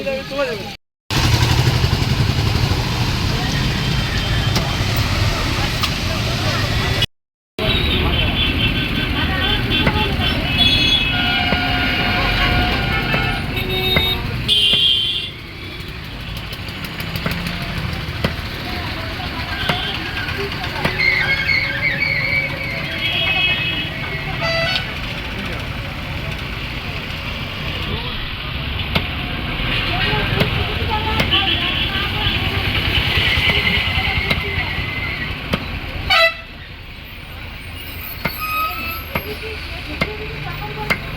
Hello বন্ধুরা কেমন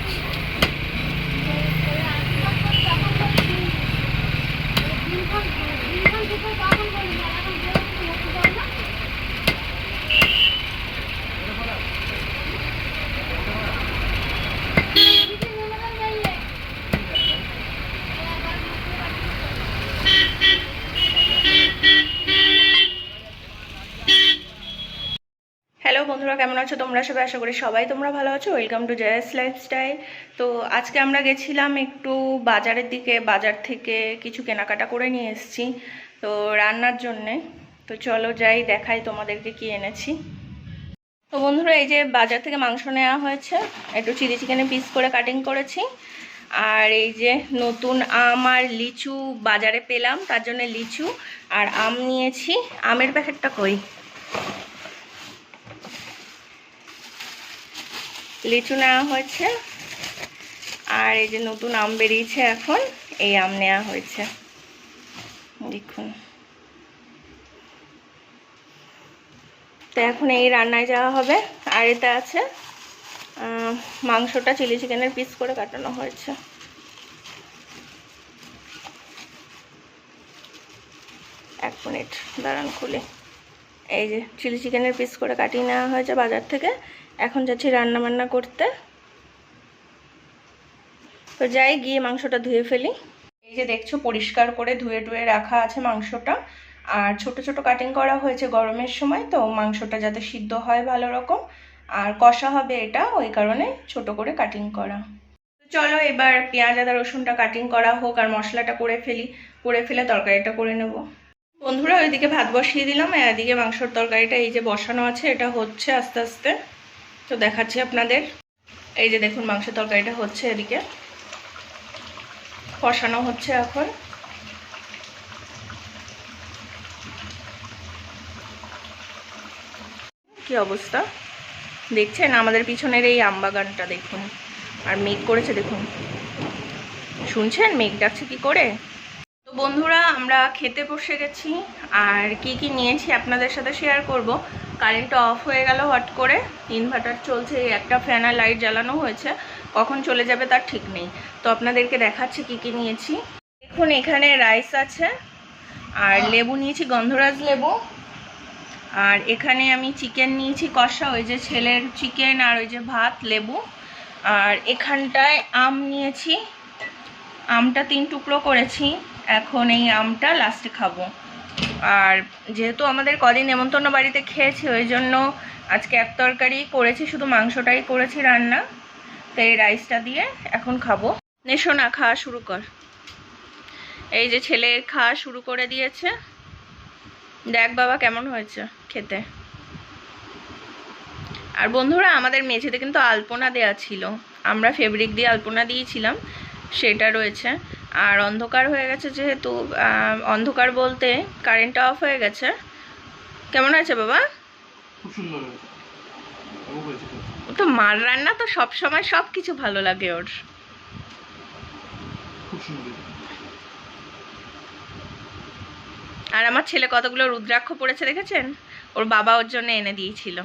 আছো তোমরা সবাই? আশা করি সবাই তোমরা ভালো আছো। ওয়েলকাম টু জয়াস লাইফস্টাইল তো আজকে আমরা গেছিলাম একটু বাজারের দিকে, বাজার থেকে কিছু কেনাকাটা করে নিয়ে এসেছি তো রান্নার জন্যে। তো চলো যাই, দেখাই তোমাদেরকে কি এনেছি। তো বন্ধুরা, এই যে বাজার থেকে মাংস নেওয়া হয়েছে, একটু চিলি চিকেনের পিস করে কাটিং করেছি। আর এই যে নতুন আম আর লিচু বাজারে পেলাম, তার জন্য লিচু আর আম নিয়েছি। আমের প্যাকেটটা কই? লিচু নেওয়া হয়েছে। আর এই যে নতুন আম বেরিয়েছে এখন, এই আম নেওয়া হয়েছে। দেখুন। তো এখন এই রান্নায় যাওয়া হবে। আর এতে আছে মাংসটা চিলি চিকেনের পিস করে কাটানো হয়েছে। এক মিনিট, দাঁড়ান খুলে। এই যে চিলি চিকেনের পিস করে কাটিয়ে নেওয়া হয়েছে বাজার থেকে। এখন যাচ্ছি রান্না বান্না করতে। তো যাই, গিয়ে মাংসটা ধুয়ে ফেলি। এই যে দেখছ, পরিষ্কার করে ধুয়ে ধুয়ে রাখা আছে মাংসটা। আর ছোট ছোট কাটিং করা হয়েছে গরমের সময়, তো মাংসটা যাতে সিদ্ধ হয় ভালো রকম। আর কষা হবে এটা, ওই কারণে ছোট করে কাটিং করা। চলো এবার পেঁয়াজ, আদা, রসুনটা কাটিং করা হোক, আর মশলাটা করে ফেলি। করে ফেলে তরকারিটা করে নেব। বন্ধুরা, ওইদিকে ভাত বসিয়ে দিলাম এদিকে মাংসর তরকারিটা এই যে বসানো আছে, এটা হচ্ছে আস্তে আস্তে। তো দেখাচ্ছি আপনাদের। এই যে দেখুন, মাংস তরকারিটা হচ্ছে এদিকে। কষানো হচ্ছে এখন। কি অবস্থা? দেখছেন? আমাদের পিছনের এই আম বাগানটা দেখুন। আর মেঘ করেছে, দেখুন। শুনছেন? মেঘ ডাকছে কি করে? তো বন্ধুরা, আমরা খেতে বসে গেছি। আর কি কি নিয়েছি আপনাদের সাথে শেয়ার করব? কারেন্টটা অফ হয়ে গেল হট করে। ইনভার্টার চলছে এই একটা ফ্যান আর লাইট জ্বালানো হয়েছে। কখন চলে যাবে তার ঠিক নেই। তো আপনাদেরকে দেখাচ্ছি কি কি নিয়েছি। দেখুন এখানে রাইস আছে আর লেবু নিয়েছি গন্ধরাজ লেবু। আর এখানে আমি চিকেন নিয়েছি কষা ওই যে ছেলের চিকেন আর ওই যে ভাত লেবু। আর এখানটায় আম নিয়েছি। আমটা তিন টুকরো করেছি। এখন এই আমটা লাস্টে খাব। আর যেহেতু আমাদের কদিন নেমন্তন্ন বাড়িতে খেয়েছি, ওই জন্য আজকে এক তরকারি করেছি, শুধু মাংসটাই করেছি রান্না। তো এই রাইসটা দিয়ে এখন খাব। নেশো না খাওয়া শুরু কর। এই যে ছেলে খাওয়া শুরু করে দিয়েছে। দেখ বাবা কেমন হয়েছে খেতে। আর বন্ধুরা, আমাদের মেঝেতে কিন্তু আলপনা দেয়া ছিল। আমরা ফেব্রিক দিয়ে আলপনা দিয়েছিলাম, সেটা রয়েছে। আর অন্ধকার হয়ে গেছে যেহেতু অন্ধকার বলতে কারেন্টটা অফ হয়ে গেছে। কেমন আছে বাবা? তো মার রান্না তো সব সময় সব কিছু ভালো লাগে ওর। আর আমার ছেলে কতগুলো রুদ্রাক্ষ পড়েছে দেখেছেন? ওর বাবা ওর জন্য এনে দিয়েছিল।